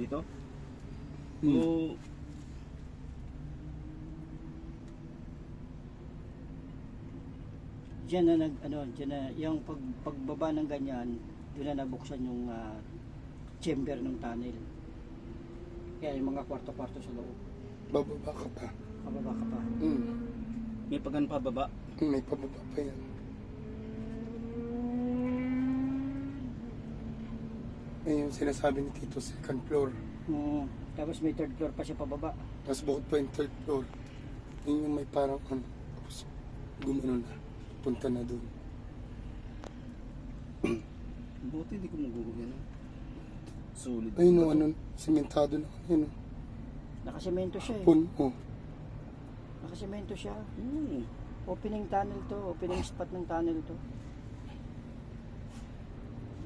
dito? Hmm. O, Diyan na nag ano, diyan na yung pag, pagbaba ng ganyan, doon na nabuksan yung ah, chamber ng tunnel. Kaya yung mga kwarto-kwarto sa loob. Bababa ka pa. Pababa ka pa. Mm. may pagan pa baba. May pababa pa yan. Yan yung sinasabi ni Tito, second floor. Mm, tapos may third floor pa siya pababa. Tapos bukod pa yung third floor. Yun yung may parang ano. Tapos gumano na. Punta na doon. Buti hindi ko magugugan. Solid. Ayun yung ano, simentado na. Ayun o. Nakasemento siya eh. Pun, oh. Nakasemento siya. Hmm. Opening tunnel to, opening spot ng tunnel to.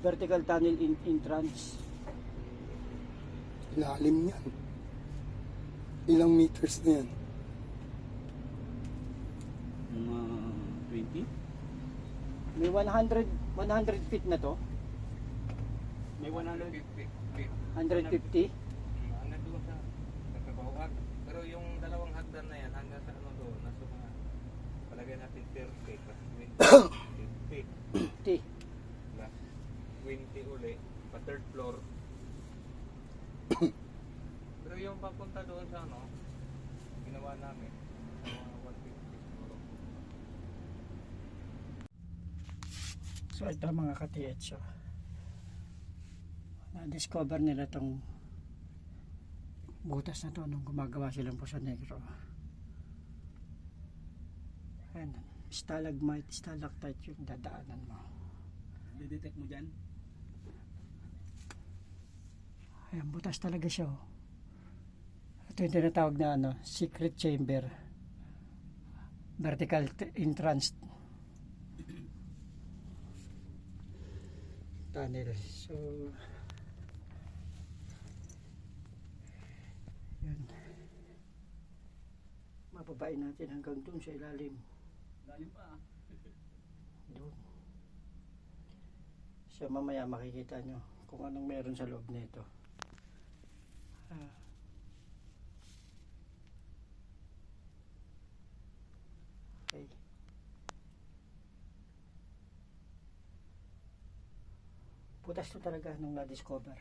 Vertical tunnel in entrance. Lalim yan. Ilang meters na yan. Mga 20? May 100 100 feet na to. May 100. 150. Hanggang doon sa nagkabawag. Pero yung dalawang hagdan na yan, hanggang sa ano doon, nasa mga, palagay natin 30 plus 20. 50. plus 20 uli, pa third floor. Pero yung papunta doon sa ano, ginawa namin, sa mga 150 siguro. So ito mga oh. Na-discover nila tong butas na to nung gumagawa silang po sa negro. Ayan. Stalagmite, stalactite yung dadaanan mo. Didetect mo dyan? Ayan, butas talaga siya. oh. Ito yung tinatawag na ano, secret chamber. Vertical entrance tunnel. So, yun. Mababain natin hanggang dun sa ilalim. Lalim pa ah. Doon. So mamaya makikita nyo kung anong meron sa loob nito. Ah. Okay. Putas to talaga nung na-discover.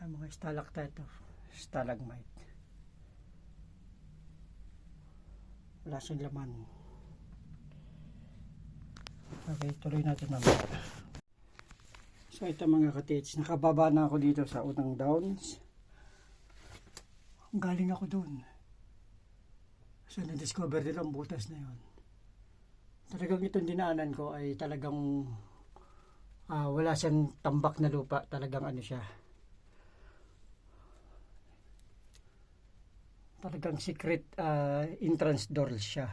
Ang mga stalactite of stalagmite. Wala siyang laman. Okay, tuloy natin mamaya. So ito mga katits, nakababa na ako dito sa unang downs. Galing ako dun. So na-discover nila ang butas na yon. Talagang itong dinaanan ko ay talagang ah, wala siyang tambak na lupa. Talagang ano siya. Talagang secret ah, entrance door siya.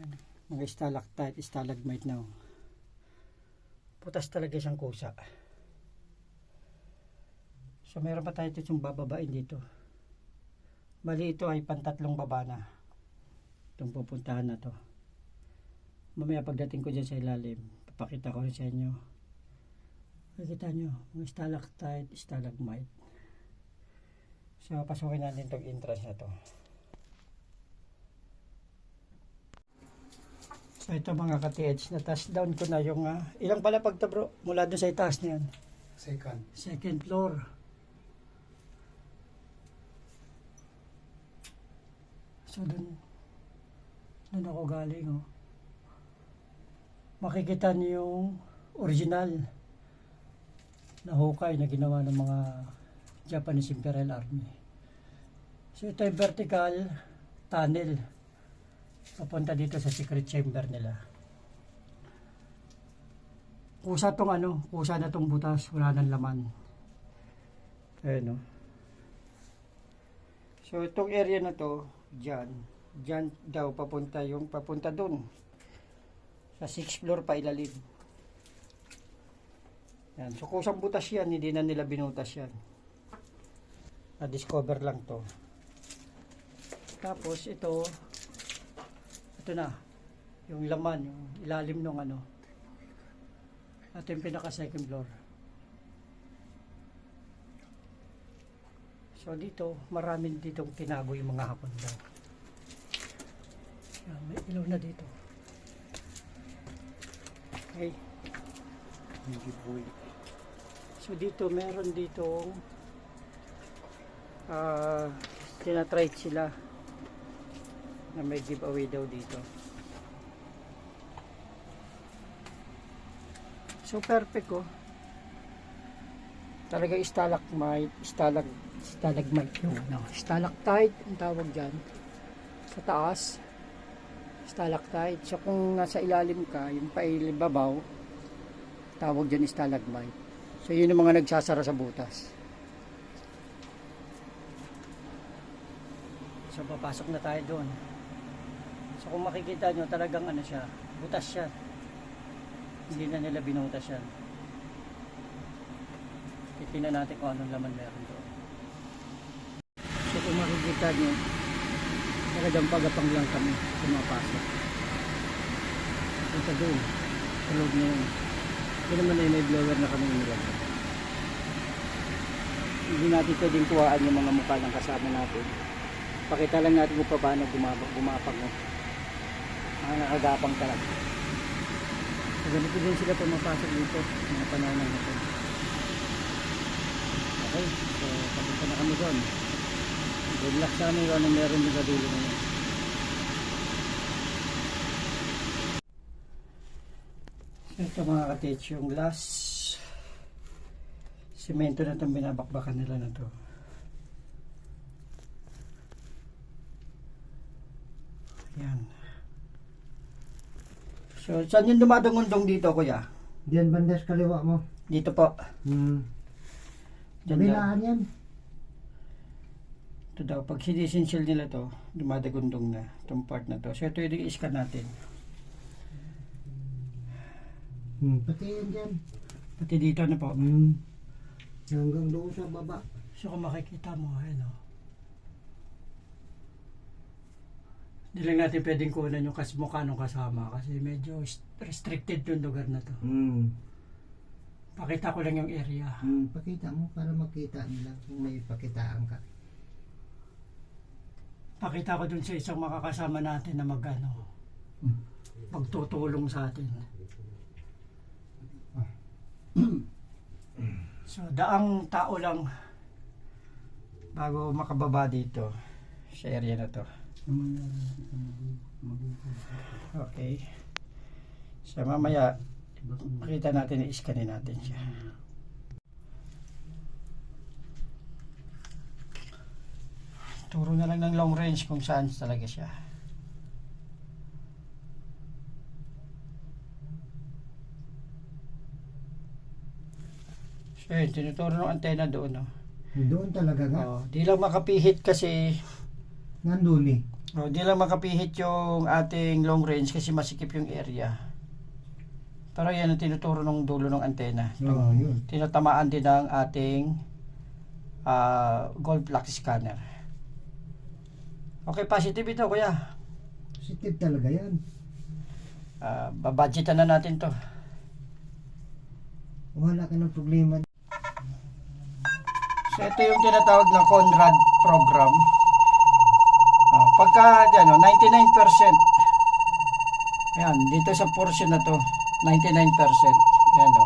Ayan, mga stalactite, stalagmite na. Putas talaga siyang kusa. So meron pa tayo dito yung bababain dito. Bali ito ay pantatlong baba na. Itong pupuntahan na to. Mamaya pagdating ko dyan sa ilalim, papakita ko rin sa inyo. Makikita nyo, mga stalactite, stalagmite. So pasukin natin itong entrance na to. So ito mga ka-TH, na-touch down ko na yung, ah, ilang pala pagta bro, mula doon sa itaas na yan. Second. Second floor. So doon, doon ako galing oh. Makikita niyo yung original na hukay na ginawa ng mga Japanese Imperial Army. So ito yung vertical tunnel papunta dito sa secret chamber nila. Kusa tong ano, kusa na tong butas, wala nang laman. Ayan o. So itong area na to, dyan, dyan daw papunta yung papunta dun. Sa 6th floor pa ilalim. Yan. So kusang butas yan, hindi na nila binutas yan. Na-discover lang to. Tapos ito, ito na, yung laman, yung ilalim ng ano, at yung pinaka second floor. So dito, marami ditong tinago yung mga hapon daw. Yan, may ilaw na dito. Okay. Yung giveaway. So dito, meron ditong ah tinatrade sila na may giveaway daw dito. So perfect oh. Talaga stalagmite, stalag, stalagmite yung ano, stalactite ang tawag dyan. Sa taas, stalactite. So kung nasa ilalim ka, yung pailibabaw, tawag dyan stalagmite. So yun yung mga nagsasara sa butas. So papasok na tayo doon. So kung makikita nyo talagang ano siya, butas siya. Hindi na nila binutas yan. Titingnan natin kung anong laman meron doon. Kung makikita nyo, talagang pagapang lang kami pumapasok. Punta doon, sa loob na yun. Hindi naman ay may blower na kami nilagay. Hindi natin pwedeng kuhaan yung mga mukha ng kasama natin. Pakita lang natin kung paano gumabak, gumapag mo. Mga nakagapang talaga. So, ganito din sila pumapasok dito. Mga panahon ng ito. Okay, so papunta na kami doon. Good luck sa amin kung anong meron din sa dulo yun. So, ito mga katich, yung last simento na itong binabakbakan nila na to. Yan. So, saan yung dumadungundong dito, kuya? Diyan bandas kaliwa mo. Dito po. Hmm. Diyan. Kabilaan yan. Ito daw, pag sinisinsil nila to, dumadagundong na itong part na to. So, ito yung i-scan natin. Hmm. Pati yan dyan. Pati dito na po. Hmm. Hanggang doon sa baba. So, kung makikita mo, ayun o. Hindi lang natin pwedeng kunan yung kas mukha nung kasama kasi medyo restricted yung lugar na to. Hmm. Pakita ko lang yung area. Hmm. Pakita mo para makita nila kung may pakitaan ka. Pakita ko dun sa isang makakasama natin na magano magtutulong sa atin. So, daang tao lang bago makababa dito sa area na to. Okay. So, mamaya makita natin, i-scanin natin siya. Turo na lang ng long range kung saan talaga siya. So, yun, tinuturo ng antena doon. No? Doon talaga nga. Oh, di lang makapihit kasi Nandun eh. oh, di lang makapihit yung ating long range kasi masikip yung area. Pero yan ang tinuturo ng dulo ng antena. Yung yun. tinatamaan din ng ating ah, gold flux scanner. Okay, positive ito kuya. Positive talaga yan. Ah, babudgetan na natin to. Wala ka ng problema. So ito yung tinatawag na Conrad program. Ah, pagka ano, 99%. Ayan, dito sa portion na to, 99%. Ayan o.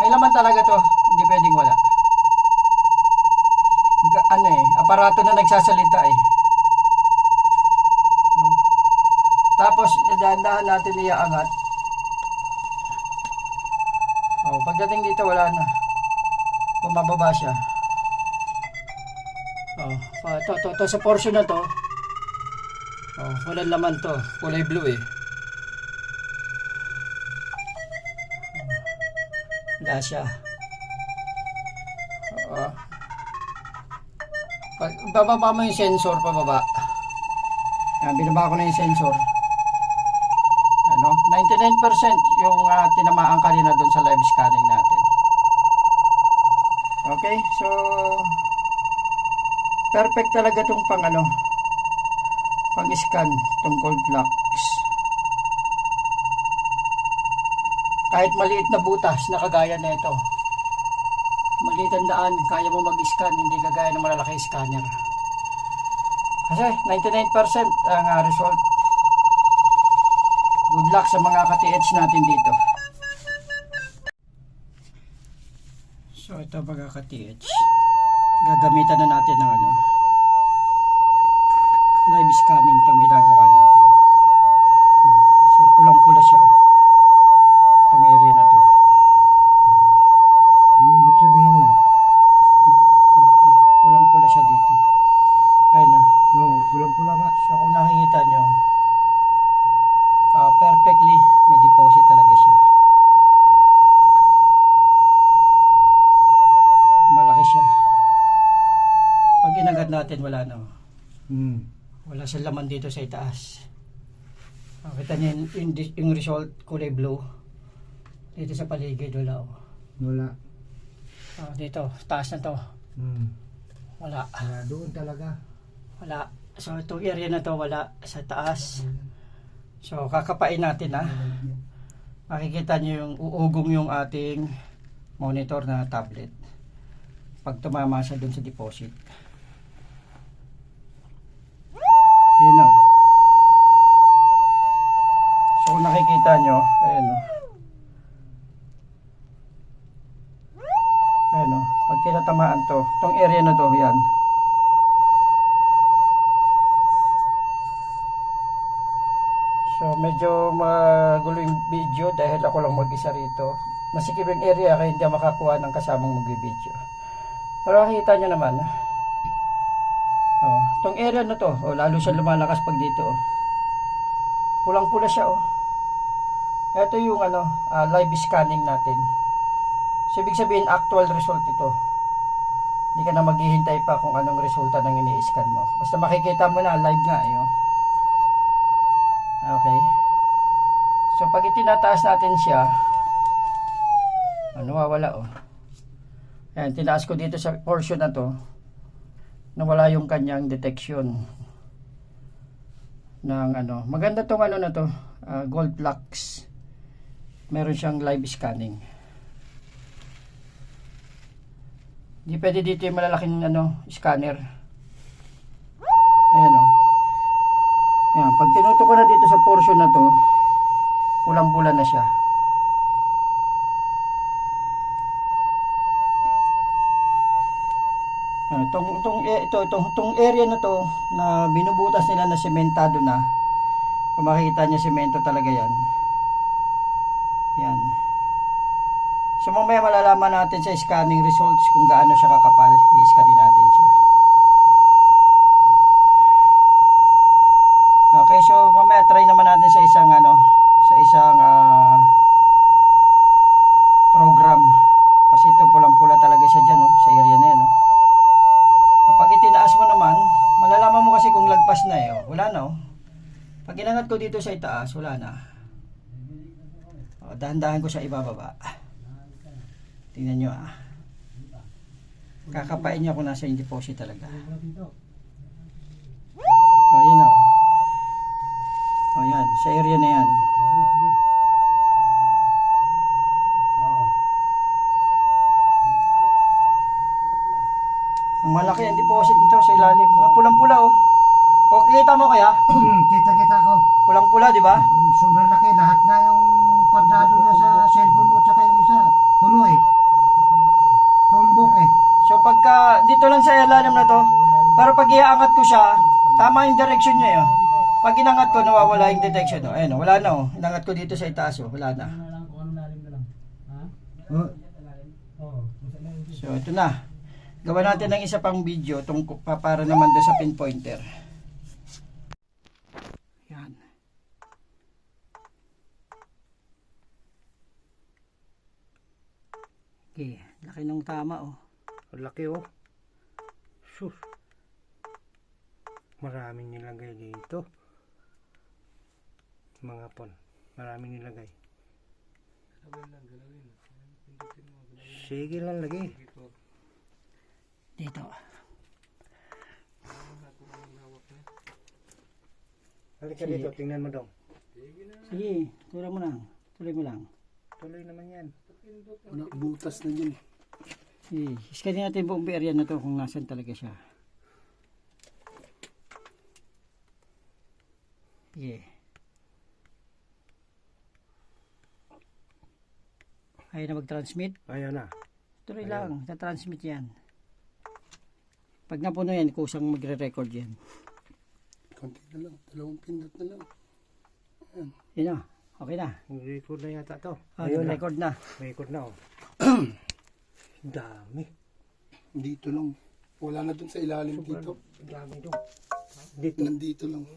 May laman talaga to, hindi pwedeng wala. Ga- Ano eh, aparato na nagsasalita eh. Oh. Tapos, dahan-dahan natin iaangat. Oh, pagdating dito wala na. Bumababa siya. Oh, to, to, to, sa portion na to. Oh, walang laman to. Kulay blue eh. Wala siya. Pag bababa mo yung sensor pababa. Ah, binaba ko na yung sensor. Ano? 99% yung ah, tinamaan kanina doon sa live scanning natin. Okay, so perfect talaga tong pang ano pang scan tong cold flux. Kahit maliit na butas na kagaya nito. maliit ang daan, kaya mo mag-scan, hindi kagaya ng malalaki scanner. Kasi 99% ang ah, result. Good luck sa mga ka-TH natin dito. So ito mga ka-TH. Gagamitan na natin ng ano live scanning itong ginagawa natin. So pulang-pula siya. oh. Itong area na to. Ano ibig sabihin yan? Pulang-pula siya dito. Ayun na. Oo, pulang-pula nga. So kung nakikita nyo, ah, perfectly may deposit talaga siya. Malaki siya. Pag inagat natin, wala na. Hmm. Wala sa laman dito sa itaas. Ah, kita niyo yung, yung, result kulay blue. Dito sa paligid, wala. Oh. Wala. Ah, dito, taas na to. Hmm. Wala. Wala doon talaga. Wala. So itong area na to wala sa taas. So kakapain natin ha. Makikita nyo yung uugong yung ating monitor na tablet. Pag tumama siya dun sa deposit. Ayan o. So kung nakikita nyo, ayan o. Ayan o. Pag tinatamaan to, itong area na to, yan. So medyo magulo yung video dahil ako lang mag-isa rito. Masikip yung area kaya hindi makakuha ng kasamang mag-video. Pero makikita nyo naman. Oh, tong area na to, oh, lalo siya lumalakas pag dito. Oh. Pulang-pula siya oh. Ito yung ano, ah, live scanning natin. So ibig sabihin actual result ito. Hindi ka na maghihintay pa kung anong resulta ng ini-scan mo. Basta makikita mo na live nga eh. Oh. Okay. So pag itinataas natin siya, ano wawala oh. Ayan, tinaas ko dito sa portion na to nawala yung kanyang detection ng ano. Maganda tong ano na to, ah, gold lux. Meron siyang live scanning. Di pwede dito yung malalaking ano, scanner. Ayan oh. Yan, pag tinuto ko na dito sa portion na to, pulang-pula na siya. Ah, Itong, itong, eh, ito, itong, itong area na to na binubutas nila na sementado na. Kung makikita niyo semento talaga yan. Yan. So mamaya malalaman natin sa scanning results kung gaano siya kakapal. I-scan din natin siya. Okay, so mamaya try naman natin sa isang ano, sa isang ah, program. Kasi ito pulang-pula talaga siya dyan, no, sa area na yan, no. Kapag itinaas mo naman, malalaman mo kasi kung lagpas na eh, oh. wala na, oh. Pag inangat ko dito sa itaas, wala na. Oh, dahan-dahan ko siya ibababa. Tingnan nyo, ah. Kakapain niya kung nasa yung deposit talaga. Oh, yan oh. Oh, yan. Sa area na yan. Malaki ang deposit nito sa ilalim. Ah, pulang-pula, oh. O, kita mo kaya? Kita-kita ko. Pulang-pula, di ba? Sobrang laki. Lahat nga yung kwadrado na sa cellphone mo tsaka yung isa. Puno eh. Tumbok eh. So, pagka dito lang sa ilalim na to, pero pag iaangat ko siya, tama yung direction niya, yun. Pag inangat ko, nawawala yung detection. Oh. Ayun, oh, wala na, oh. Inangat ko dito sa itaas, oh. Wala na. Oh. So, ito na. Gawa natin ng isa pang video tungkol pa para naman doon sa pinpointer. Yan. Okay, laki ng tama oh. Laki oh. Sus. Maraming nilagay dito. Mga pon. Maraming nilagay. Sige lang lagi. Dito. Halika Sige. dito, tingnan mo daw. Sige, tura mo lang. Tuloy mo lang. Tuloy naman yan. Wala, butas na dyan. I-scan natin buong area na to kung nasan talaga siya. Yeah. Ayaw na mag-transmit. Ayaw na. Tuloy Ayan. lang, na-transmit yan. Pag napuno yan, kusang magre-record yan. Konti na lang. Dalawang pindot na lang. Yun na, okay na. Record na yata to. Ah, Ayun na. record na. Record na oh. Dami. Dito lang. Wala na dun sa ilalim dito. Dami to. Dito. Nandito lang.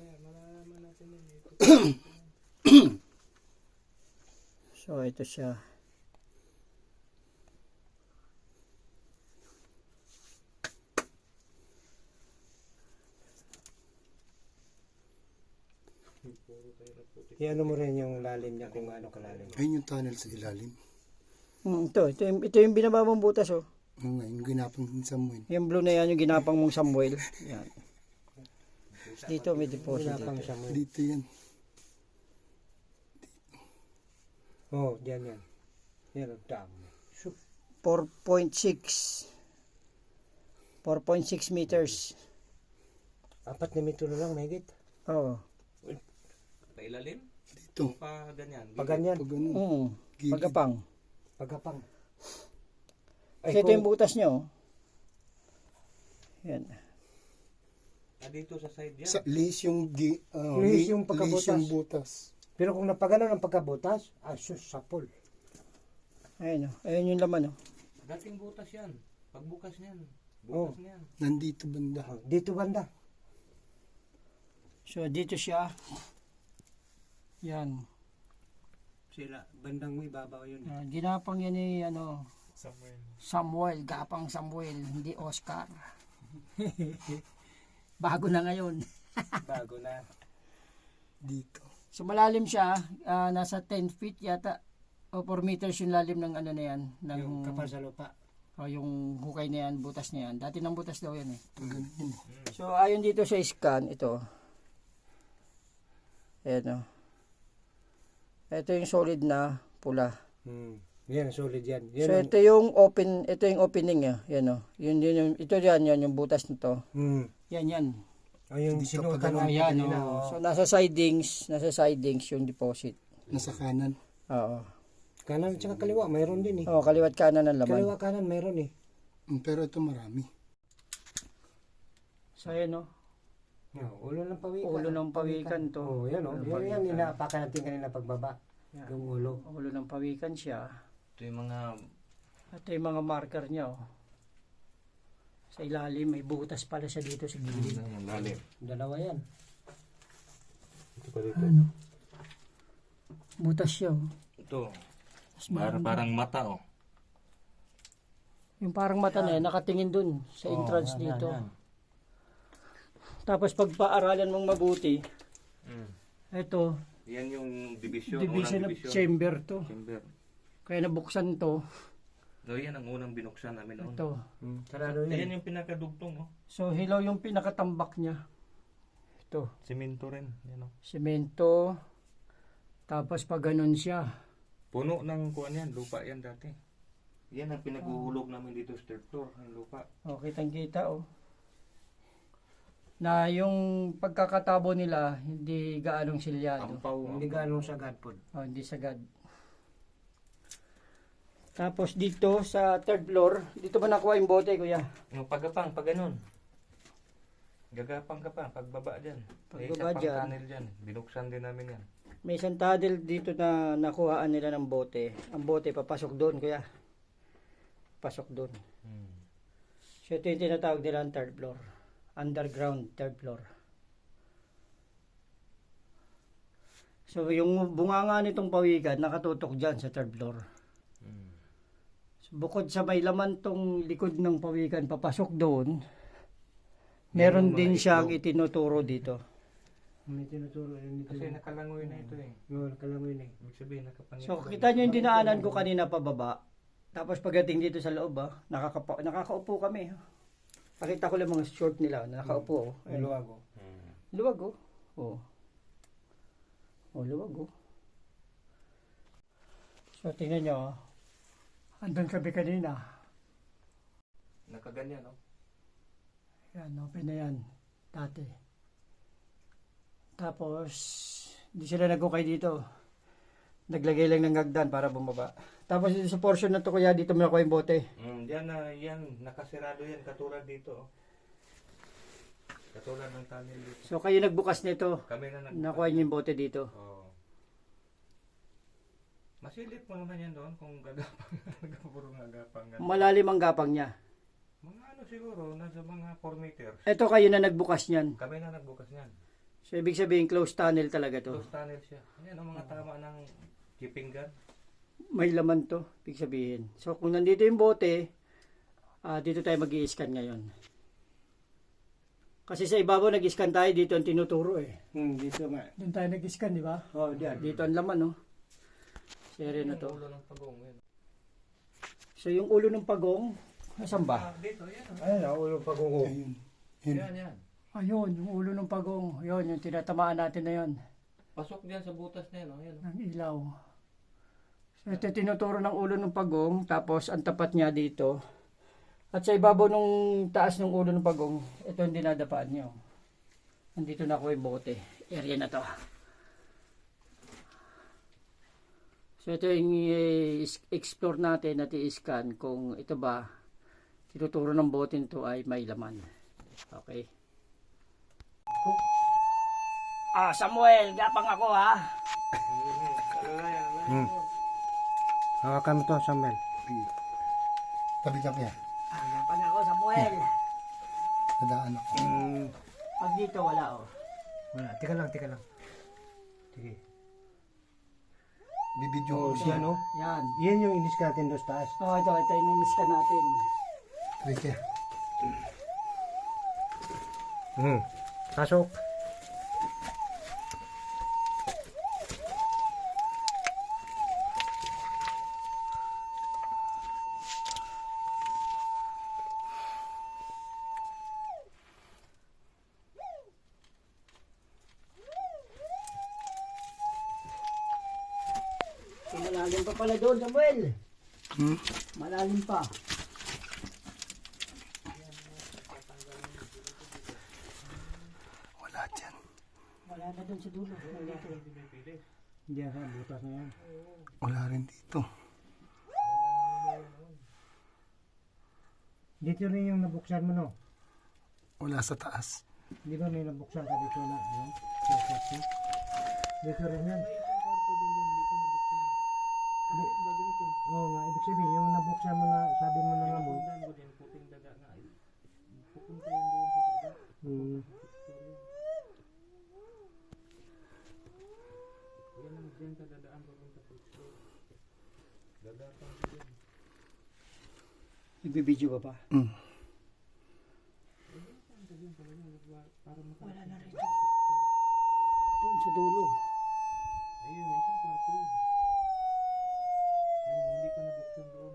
So, ito siya. Iano mo rin yung lalim niya kung ano kalalim. Ayun yung tunnel sa ilalim. Hmm, ito, ito, yung, ito yung binaba mong butas, oh. Yung yung ginapang sa Samuel. Yung blue na yan, yung ginapang mong Samuel. Yan. Dito may deposit. Dito. Dito yan. Oh, diyan yan. Yan ang dami. Su- 4.6. 4.6 meters. Apat na metro lang, megit. Oo. Pailalim? Dito. Pa ganyan. Pag ganyan. Pag ganun. Oo. Gilid. Pagkapang. Pagkapang. Kasi ito yung butas nyo. oh. Yan. Ah, dito sa side yan. Sa, lihis yung, gi, uh, li- yung pagkabutas. lihis yung butas. Pero kung napagano ng pagkabutas, ah, sus, sapol. Ayun, oh. Ayun yung laman, oh. Dating butas yan. Pagbukas niyan. Oh. Bukas niyan. Nandito banda. Dito banda. So, dito siya. Yan. Sila, bandang may babaw yun. Ah, ginapang yan ni, ano, Samuel. Gapang Samuel, hindi Oscar. Bago na ngayon. Bago na. Dito. So malalim siya, ah, nasa 10 feet yata o 4 meters yung lalim ng ano na yan, ng Yung kapal sa lupa. o yung hukay na yan, butas na yan. Dati ng butas daw yan eh. Ganun yun. So ayon dito sa scan, ito. Ayan o. Ito yung solid na pula. Hmm. Yan, solid yan. Yan So ang- ito yung open, ito yung opening eh. Yan o. Yun, yun, yung, ito yan, yan yung butas nito. Hmm. Yan, yan. O yung Ayan nila. o. oh. So nasa sidings, nasa sidings yung deposit. Nasa kanan. Oo. Kanan at saka kaliwa, mayroon din eh. Oh, kaliwat kanan ng laman. Kaliwa kanan, mayroon eh. Mm, Pero ito marami. So ayan o. Oh, ulo ng pawikan. Ulo ng pawikan to. Oh, yan oh. Yan, yan, inaapakan natin kanina pagbaba. Yan. Yung ulo. Ulo ng pawikan siya. Ito yung mga Ito yung mga marker niya. Oh. Sa ilalim, may butas pala siya dito sa gilid. yung lalim. Dalawa yan. Ito pa dito. Butas siya. Oh. Ito. Mas Para, parang mata oh. Yung parang mata na yan, nakatingin dun sa entrance Oh, yan, dito. yan, yan. Tapos pag paaralan mong mabuti, Mm. ito, Yan yung division. division unang of chamber to. Chamber. Kaya nabuksan to. No, yan ang unang binuksan namin noon. Ito. Hmm. Sarado Yan yan. yung pinakadugtong oh. So hilaw yung pinakatambak niya. Ito. Semento rin. Yan oh. Semento. Tapos pag ganun siya. Puno ng kuan yan. Lupa yan dati. Yan ang pinaghuhulog namin dito sa third floor. Ang lupa. O, kitang kita oh. Na yung pagkakatabo nila, hindi gaanong silyado. Ampaw. Hindi ganong sagad po. Oh, hindi sagad. Tapos dito sa third floor, dito ba nakuha yung bote, kuya? Yung pagapang, pag ganun. Gagapang ka pa, pagbaba dyan. May Pagbaba pang dyan. dyan. Binuksan din namin yan. May isang tunnel dito na nakuhaan nila ng bote. Ang bote papasok doon, kuya. Pasok doon. Hmm. So ito yung tinatawag nila ang third floor. Underground third floor. So yung bunganga nitong pawikan nakatutok dyan sa third floor. Hmm. So, bukod sa may laman tong likod ng pawikan papasok doon, meron din siyang itinuturo dito. May tinuturo. Yun dito. Kasi nakalangoy na ito eh. Yun, nakalangoy na eh. Ibig sabihin, nakapangit. So kita nyo yung dinaanan ko kanina pababa. Tapos pagdating dito sa loob ah, nakakapa, nakakaupo kami. Pakita ko lang mga short nila, nakakaupo. Oh. Ay, Ayun. luwag oh. Hmm. Luwag oh. Oh. Oh, luwag oh. So tingnan nyo. oh. Andun kami kanina. nakaganyan, no? Yan, open na yan. Dati. Tapos, hindi sila nagkukay dito. Naglagay lang ng hagdan para bumaba. Tapos dito sa portion na to kuya, dito mo nakuha yung bote. Mm, yan na, yan, nakasirado yan, katulad dito, oh. Katulad ng tunnel dito. So kayo nagbukas nito. Kami na nag- Nakuha niyo yung bote dito. Oo. Masilip mo naman yan doon kung gagapang, puro nga gapang. ganun. Malalim ang gapang niya. Mga ano siguro, nasa mga 4 meters. Ito kayo na nagbukas niyan. Kami na nagbukas niyan. So ibig sabihin closed tunnel talaga to. Close tunnel siya. Ayan ang mga tama ng keeping gun. May laman to, ibig sabihin. So kung nandito yung bote, ah, dito tayo mag scan ngayon. Kasi sa ibabaw nag-scan tayo, dito ang tinuturo eh. Hmm, dito nga. Doon tayo nag-scan, di ba? Oh, diyan. Dito ang laman, no? Sere na Yung to. ulo ng pagong. Yan. So yung ulo ng pagong, nasan ba? Ah, dito, yan. oh. Ayun, ang ulo pagungo. Ayun. Yun. Yan, yan. Ayun, yung ulo ng pagong. Yun, yung tinatamaan natin na yun. Pasok diyan sa butas na yan. Oh. Yan, oh. ng ilaw. Ito tinuturo ng ulo ng pagong, tapos ang tapat niya dito. At sa ibabaw nung taas ng ulo ng pagong, ito ang dinadapaan niyo. Nandito na ako yung bote. Area na to. So ito yung i-explore natin at i-scan kung ito ba tinuturo ng bote nito ay may laman. Okay. Ah, Samuel, gapang ako ha. Hmm. Hawakan mo to, Samuel. Tabi ka kaya. Ah, gapang ako, Samuel. Nadaan ako. Hmm. Pag dito wala oh. Wala, tika lang, tika lang. Sige. Bibidyo Oh, ko siya, siya. no? Yan. Yan yung inis natin doon sa taas. Oh, ito, ito ininis ka natin. Rike. Hmm. Pasok. So, malalim pa pala doon, Samuel. Hmm? Malalim pa. Wala dyan. Wala na doon sa dulo. Diyan sa butas na yan. Wala rin dito. Dito rin yung nabuksan mo, no? Wala sa taas. Di ba may nabuksan ka dito na, ano? Dito rin yan. Oo nga, ibig sabihin, yung nabuksan mo na, sabi mo na nga mo. Hmm. Nagbibideo ka pa? Hmm. Wala na rin. Doon sa dulo. Ayun, isang kwarto yun. Yung hindi pa nabuksan doon.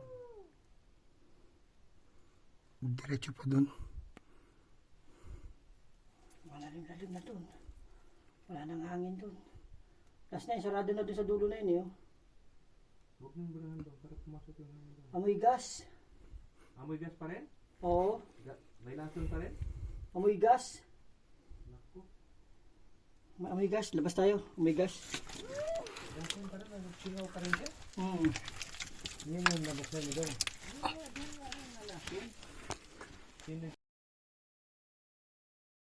Diretso pa dun. Wala rin lalim na doon. Wala nang hangin doon. Last na, sarado na doon sa dulo na yun eh. oh. Huwag mong burahan doon para pumasok yung hangin doon. Amoy gas. Amoy gas pa rin? Oo. Ga- May lason pa rin? Amoy gas. Naku. May Amoy gas. Labas tayo. Amoy gas. Lason pa rin? Nagsingaw pa rin siya? Hmm. Yan yung nabuksan mo doon. tiene